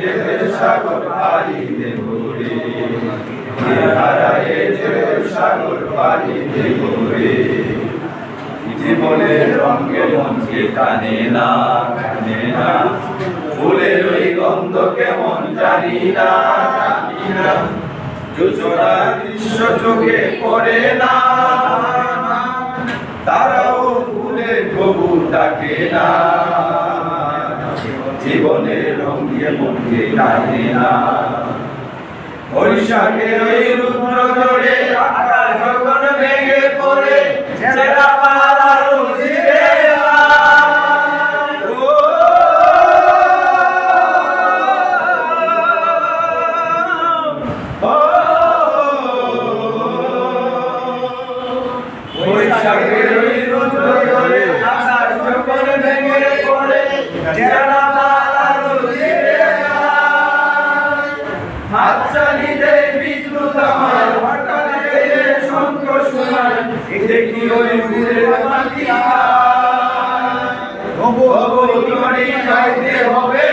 দেবের সাগর পাড়ি দেব রে হারায়ে দেবের সাগর পাড়ি দেব রে জীবনের রঙে মনকে টানে না টানে না ফুলের ওই কেমন জানি না জানি না যোজনা দৃশ্য চোখে পড়ে না তারাও ভুলে প্রভু ডাকে না। জীবনের রঙে মনকে টানে না। বৈশাখের ওই রুদ্র জোরে আকাশ যখন ভেঙে পড়ে বৈশাখের হৃদয়ে বিদ্যুৎ আমার হঠাৎ সন্তোষ নাই। দেখি ওই গুরের মাটি হবে হবে